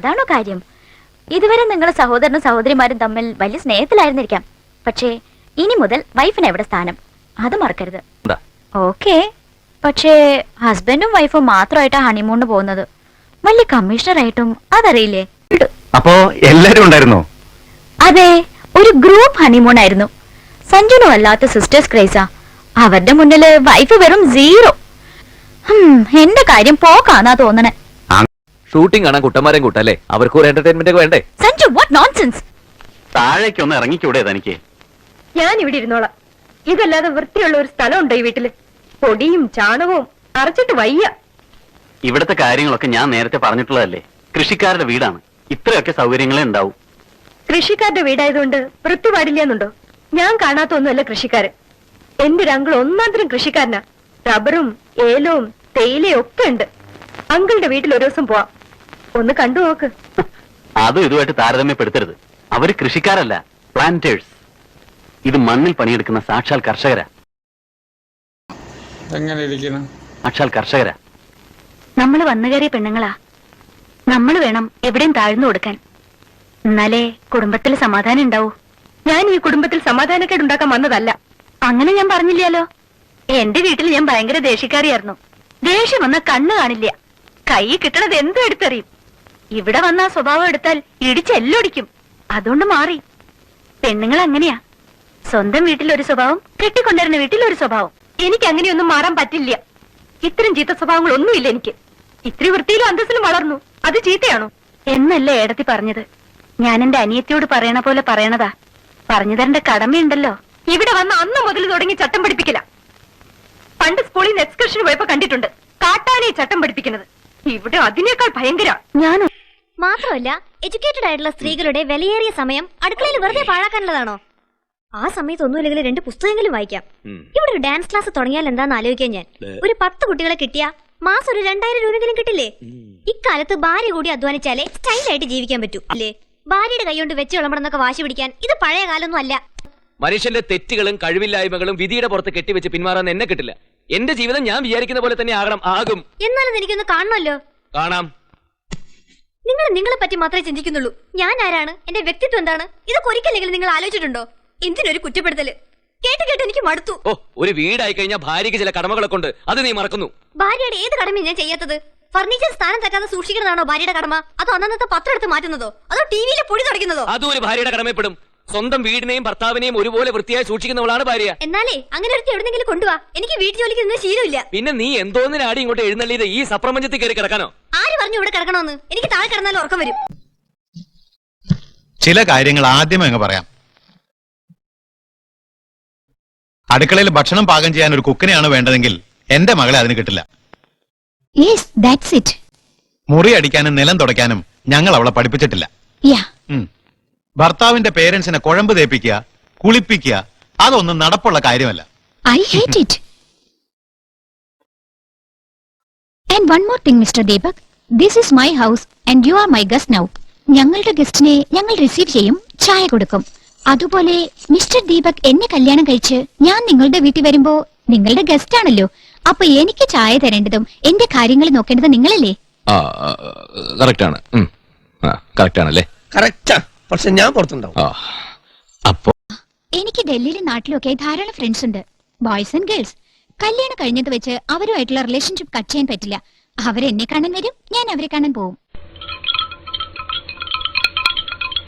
അതാണോ കാര്യം. ഇതുവരെ നിങ്ങൾ സഹോദരനും സഹോദരിമാരും തമ്മിൽ വലിയ സ്നേഹത്തിലായിരുന്നിരിക്കാം. പക്ഷേ ഇനി മുതൽ വൈഫിന് എവിടെ സ്ഥാനം? അത് മറക്കരുത്. ഓക്കേ. പക്ഷേ ഹസ്ബൻഡും വൈഫും മാത്രമായിട്ടാ ഹണിമൂണിന് പോകുന്നത്. വലിയ കമ്മീഷണർ ആയിട്ടും അതറിയില്ലേ അപ്പോ എല്ലാരും ഉണ്ടായിരുന്നോ? അതെ ഒരു ഗ്രൂപ്പ് ഹണിമൂൺ ആയിരുന്നു. സഞ്ജുനു അല്ലാത്ത സിസ്റ്റേഴ്സ് ക്രൈസാ അവരുടെ മുന്നിൽ വൈഫ് വെറും സീറോ എന്റെ കാര്യം പോക്കാന്നാ തോന്നണേ. ഷൂട്ടിംഗ് കാണാൻ കുട്ടന്മാരെയും കൂട്ടല്ലേ അവർക്ക് ഒരു എന്റർടൈൻമെന്റ് ഒക്കെ വേണ്ടേ? സഞ്ജു വാട്ട് നോൺസെൻസ് താഴേക്ക് ഒന്ന് ഇറങ്ങിക്കൂടെ തനിക്ക് ഞാൻ ഇവിടെ ഇരുന്നോളാം. ഇതല്ലാതെ വൃത്തിയുള്ള ഒരു സ്ഥലം സ്ഥലമുണ്ടോ ഈ വീട്ടിൽ. പൊടിയും ചാണകവും അറച്ചിട്ട് വയ്യ. ഇവിടത്തെ കാര്യങ്ങളൊക്കെ ഞാൻ നേരത്തെ പറഞ്ഞിട്ടുള്ളതല്ലേ? കൃഷിക്കാരുടെ വീടാണ്. ഇത്രയൊക്കെ സൗകര്യങ്ങളെ ഉണ്ടാവും. കൃഷിക്കാരുടെ വീടായതുകൊണ്ട് വൃത്തി പാടില്ലെന്നുണ്ടോ ഞാൻ കാണാത്ത ഒന്നുമല്ല കൃഷിക്കാരൻ. എന്റെ ഒരു അങ്കിൾ ഒന്നാന്തരം കൃഷിക്കാരനാ. റബ്ബറും ഏലവും തേയിലയും ഒക്കെ ഉണ്ട്. അങ്കിളുടെ വീട്ടിൽ ഒരു ദിവസം പോവാം. ഒന്ന് കണ്ടു നോക്ക്. അതും ഇതുമായിട്ട് താരതമ്യപ്പെടുത്തരുത്. അവർ കൃഷിക്കാരല്ല പ്ലാന്റേഴ്സ് ഇത് മണ്ണിൽ പണിയെടുക്കുന്ന സാക്ഷാൽ കർഷകരാ. എങ്ങനെ ഇരിക്കണം? സാക്ഷാൽ കർഷകരാ. നമ്മൾ വന്നു കയറിയ പെണ്ണുങ്ങളാ. നമ്മൾ വേണം എവിടെയും താഴ്ന്നു കൊടുക്കാൻ. എന്നാലേ കുടുംബത്തിൽ സമാധാനം ഉണ്ടാവൂ. ഞാൻ ഈ കുടുംബത്തിൽ സമാധാനക്കേട് ഉണ്ടാക്കാൻ വന്നതല്ല. അങ്ങനെ ഞാൻ പറഞ്ഞില്ലല്ലോ. എന്റെ വീട്ടിൽ ഞാൻ ഭയങ്കര ദേഷ്യക്കാരിയായിരുന്നു. ദേഷ്യം വന്ന കണ്ണ് കാണില്ല. കൈ കിട്ടണത് എന്തും എടുത്തെറിയും. ഇവിടെ വന്ന സ്വഭാവം എടുത്താൽ ഇടിച്ചെല്ലൊടിക്കും അതുകൊണ്ട് മാറി. പെണ്ണുങ്ങൾ അങ്ങനെയാ. സ്വന്തം വീട്ടിൽ ഒരു സ്വഭാവം കെട്ടിക്കൊണ്ടിരുന്ന വീട്ടിൽ ഒരു സ്വഭാവം. എനിക്ക് അങ്ങനെയൊന്നും മാറാൻ പറ്റില്ല. ഇത്തരം ചീത്ത സ്വഭാവങ്ങൾ ഒന്നുമില്ല എനിക്ക്. ഇത്തിരി വൃത്തിയിലും അന്തസ്സിലും വളർന്നു. അത് ചീത്തയാണോ? എന്നല്ല ഏടത്തി പറഞ്ഞത്. ഞാൻ എന്റെ അനിയത്തിയോട് പറയണ പോലെ പറയണതാ. പറഞ്ഞു തരേണ്ട കടമയുണ്ടല്ലോ. ഇവിടെ വന്ന അന്ന് മുതൽ തുടങ്ങി ചട്ടം പഠിപ്പിക്കല പണ്ട് സ്കൂളിൽ നിന്ന് എക്സ്കർഷന് പോയപ്പോ കണ്ടിട്ടുണ്ട്. കാട്ടാനെ ചട്ടം പഠിപ്പിക്കുന്നത് ഇവിടെ അതിനേക്കാൾ ഭയങ്കര. ഞാൻ മാത്രമല്ല എഡ്യൂക്കേറ്റഡ് ആയിട്ടുള്ള സ്ത്രീകളുടെ വിലയേറിയ സമയം അടുക്കളയിൽ വെറുതെ പാഴാക്കാനുള്ളതാണോ? ആ സമയത്ത് ഒന്നുമില്ലെങ്കിൽ രണ്ട് പുസ്തകങ്ങളും വായിക്കാം. ഇവിടെ ഒരു ഡാൻസ് ക്ലാസ് തുടങ്ങിയാൽ എന്താന്ന് ആലോചിക്കാൻ ഞാൻ. ഒരു പത്ത് കുട്ടികളെ കിട്ടിയ മാസം ഒരു രണ്ടായിരം രൂപയെങ്കിലും കിട്ടില്ലേ? ഇക്കാലത്ത് ഭാര്യ കൂടി അധ്വാനിച്ചാലേ സ്റ്റൈലായിട്ട് ജീവിക്കാൻ പറ്റൂ. അല്ലേ ഭാര്യയുടെ കൈകൊണ്ട് വെച്ച് വിളമ്പണമെന്നൊക്കെ വാശി പിടിക്കാൻ ഇത് പഴയ കാലമൊന്നും അല്ല. മനുഷ്യന്റെ തെറ്റുകളും കഴിവില്ലായ്മകളും വിധിയുടെ പുറത്ത് കെട്ടിവെച്ച് പിന്മാറാൻ എന്നെ കിട്ടില്ല. എന്റെ ജീവിതം ഞാൻ വിചാരിക്കുന്ന പോലെ തന്നെ ആകണം. ആകും. എന്നാലും എനിക്കൊന്ന് കാണണമല്ലോ. കാണാം. നിങ്ങൾ നിങ്ങളെ പറ്റി മാത്രമേ ചിന്തിക്കുന്നുള്ളൂ. ഞാൻ ആരാണ്? എന്റെ വ്യക്തിത്വം എന്താണ്? ഇതൊക്കെ ഒരിക്കലെങ്കിലും നിങ്ങൾ ആലോചിച്ചിട്ടുണ്ടോ? എന്തിനൊരു കുറ്റപ്പെടുത്തൽ? കേട്ട് കേട്ട് എനിക്ക് മടുത്തു. ഓ ഒരു വീടായി കഴിഞ്ഞാൽ ഭാര്യയ്ക്ക് ചില കടമകളൊക്കെ ഉണ്ട് അത് നീ മറക്കുന്നു. ഭാര്യയുടെ ഏത് കടമയും ഞാൻ ചെയ്യാത്തത്? ഫർണിച്ചർ സ്ഥാനം തെറ്റാതെ സൂക്ഷിക്കുന്നതാണോ ഭാര്യയുടെ കടമ? അതോ അന്നത്തെ പത്രം എടുത്ത് മാറ്റുന്നതോ? അതോ ടിവിയിലെ പൊടി തുടയ്ക്കുന്നതോ? അതും ഒരു ഭാര്യയുടെ കടമപ്പെടും സ്വന്തം വീടിനെയും ഭർത്താവിനെയും ഒരുപോലെ വൃത്തിയായി സൂക്ഷിക്കുന്നവളാണ് ഭാര്യ. എന്നാലേ അങ്ങനെ ഒരു എവിടെന്നെങ്കിലും കൊണ്ടുവാ. എനിക്ക് വീട്ടു ജോലിക്ക് നിന്ന് ശീലമില്ല. പിന്നെ നീ എന്തോന്നിനാടി ഇങ്ങോട്ട് എഴുന്നള്ളിയത് ഈ സപ്രപഞ്ചത്തിൽ കയറി കിടക്കാനോ? ആര് പറഞ്ഞു ഇവിടെ കിടക്കണമെന്ന് എനിക്ക് താഴെ കിടന്നാലും ഉറക്കം വരും. ചില കാര്യങ്ങൾ ആദ്യമേ അങ്ങ് പറയാം. അടുക്കളയിൽ ഭക്ഷണം പാകം ചെയ്യാൻ ഒരു കുക്കിനെയാണ് വേണ്ടതെങ്കിൽ എന്റെ മകളെ അതിന് കിട്ടില്ല. മുറി അടിക്കാനും നിലം തുടയ്ക്കാനും ഞങ്ങൾ അവളെ പഠിപ്പിച്ചിട്ടില്ല. ഉം. ഭർത്താവിന്റെ പേരൻസിനെ കുഴമ്പ് തേപ്പിക്കുക കുളിപ്പിക്കുക അതൊന്നും നടപ്പുള്ള കാര്യമല്ല. I hate it and one more thing mister Deepak. This is my house and you are my guest now. ഞങ്ങളുടെ ഗസ്റ്റിനെ ഞങ്ങൾ റിസീവ് ചെയ്യും ചായ കൊടുക്കും. അതുപോലെ മിസ്റ്റർ ദീപക് എന്നെ കല്യാണം കഴിച്ച് ഞാൻ നിങ്ങളുടെ വീട്ടിൽ വരുമ്പോ നിങ്ങളുടെ ഗസ്റ്റ് ആണല്ലോ. അപ്പൊ എനിക്ക് ചായ തരേണ്ടതും എന്റെ കാര്യങ്ങൾ നോക്കേണ്ടതും നിങ്ങളല്ലേ? കറക്റ്റ് പക്ഷെ ഞാൻ പുറത്തുണ്ടാവും. ആ അപ്പോ? എനിക്ക് ഡൽഹിയിലും നാട്ടിലൊക്കെ ധാരാളം ഫ്രണ്ട്സ് ഉണ്ട്. ബോയ്സ് ആൻഡ് ഗേൾസ് കല്യാണം കഴിഞ്ഞത് വെച്ച് അവരുമായിട്ടുള്ള റിലേഷൻഷിപ്പ് കട്ട് ചെയ്യാൻ പറ്റില്ല. അവരെന്നെ കാണാൻ വരും ഞാൻ അവരെ കാണാൻ പോവും.